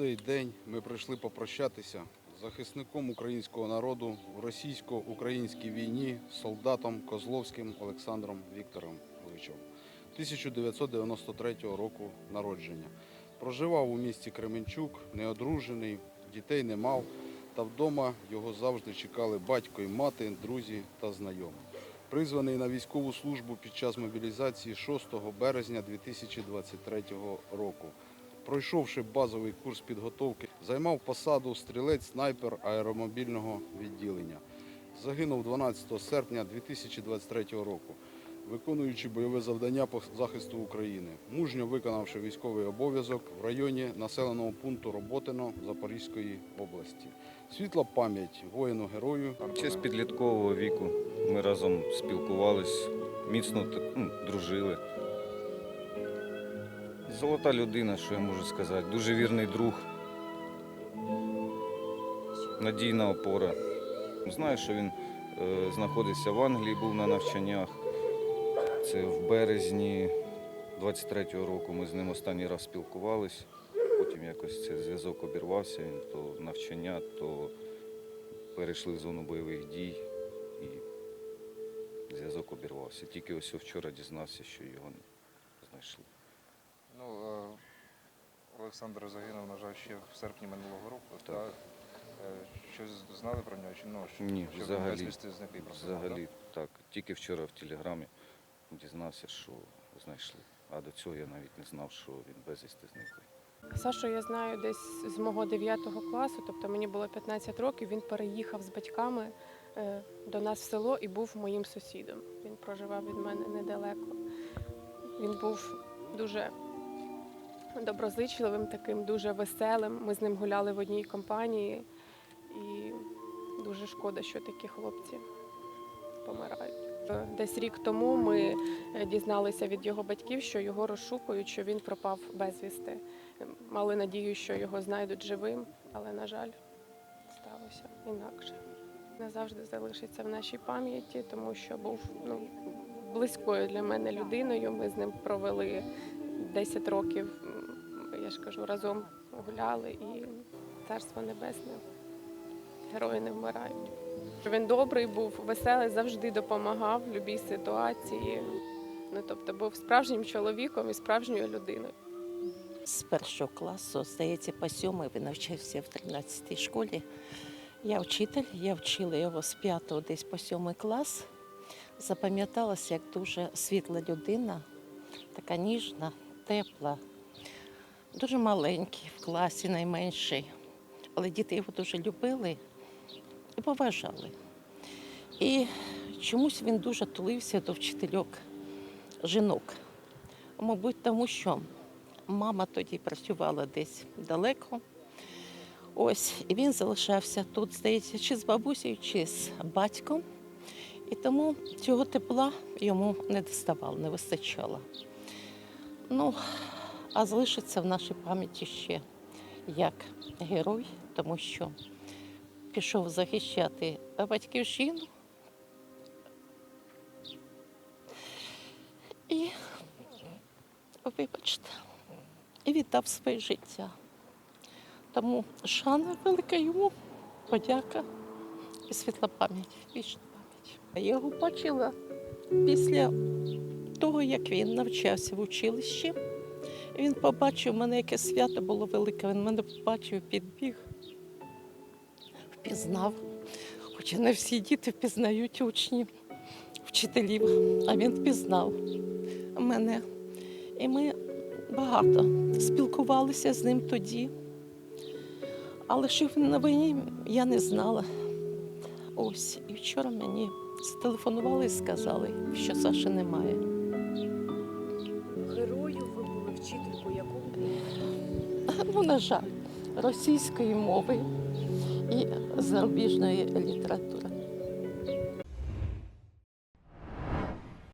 цей день ми прийшли попрощатися з захисником українського народу в російсько-українській війні солдатом Козловським Олександром Вікторовичем 1993 року народження. Проживав у місті Кременчук, неодружений, дітей не мав, та вдома його завжди чекали батько і мати, друзі та знайомі. Призваний на військову службу під час мобілізації 6 березня 2023 року. Пройшовши базовий курс підготовки, займав посаду стрілець-снайпер аеромобільного відділення. Загинув 12 серпня 2023 року, виконуючи бойове завдання по захисту України, мужньо виконавши військовий обов'язок в районі населеного пункту Роботино Запорізької області. Світла пам'ять воїну-герою. Ще з підліткового віку ми разом спілкувались, міцно ну, дружили. Золота людина, що я можу сказати, дуже вірний друг, надійна опора. Знаю, що він е, знаходиться в Англії, був на навчаннях. Це в березні 23-го року ми з ним останній раз спілкувались. Потім якось цей зв'язок обірвався, він то навчання, то перейшли в зону бойових дій і зв'язок обірвався. Тільки ось вчора дізнався, що його знайшли. Ну, е, Олександр загинув, на жаль, ще в серпні минулого року. Так. Та, е, щось знали про нього? Чи, ну, що, Ні, що взагалі. він безвісти зникли просто? Взагалі, так. Тільки вчора в телеграмі дізнався, що знайшли. А до цього я навіть не знав, що він безвісти зниклий. Сашу я знаю десь з мого 9 класу, тобто мені було 15 років. Він переїхав з батьками е, до нас в село і був моїм сусідом. Він проживав від мене недалеко. Він був дуже доброзичливим, таким дуже веселим. Ми з ним гуляли в одній компанії, і дуже шкода, що такі хлопці помирають. Десь рік тому ми е, дізналися від його батьків, що його розшукують, що він пропав безвісти. Мали надію, що його знайдуть живим, але, на жаль, сталося інакше. Назавжди залишиться в нашій пам'яті, тому що був ну, близькою для мене людиною. Ми з ним провели 10 років, я кажу, разом гуляли і царство небесне. Герої не вмирають. Він добрий був, веселий, завжди допомагав в будь-якій ситуації. Ну, тобто був справжнім чоловіком і справжньою людиною. З першого класу, здається, по сьомий він навчався в 13-й школі. Я вчитель, я вчила його з 5 десь по сьомий клас. Запам'яталася як дуже світла людина, така ніжна, тепла, дуже маленький в класі, найменший. Але діти його дуже любили і поважали. І чомусь він дуже тулився до вчительок жінок. Мабуть, тому що Мама тоді працювала десь далеко. Ось, і він залишався тут, здається, чи з бабусею, чи з батьком. І тому цього тепла йому не доставало, не вистачало. Ну, а залишиться в нашій пам'яті ще як герой, тому що пішов захищати батьківщину. І, вибачте, і віддав своє життя. Тому шана велика йому, подяка і світла пам'ять, вічна пам'ять. Я його бачила після того, як він навчався в училищі. Він побачив мене, яке свято було велике. Він мене побачив, підбіг, впізнав. Хоча не всі діти впізнають учнів, вчителів, а він впізнав мене. І ми багато спілкувалися з ним тоді. Але що він на війні, я не знала. Ось, і вчора мені зателефонували і сказали, що Саші немає. Ну, на жаль, російської мови і зарубіжної літератури.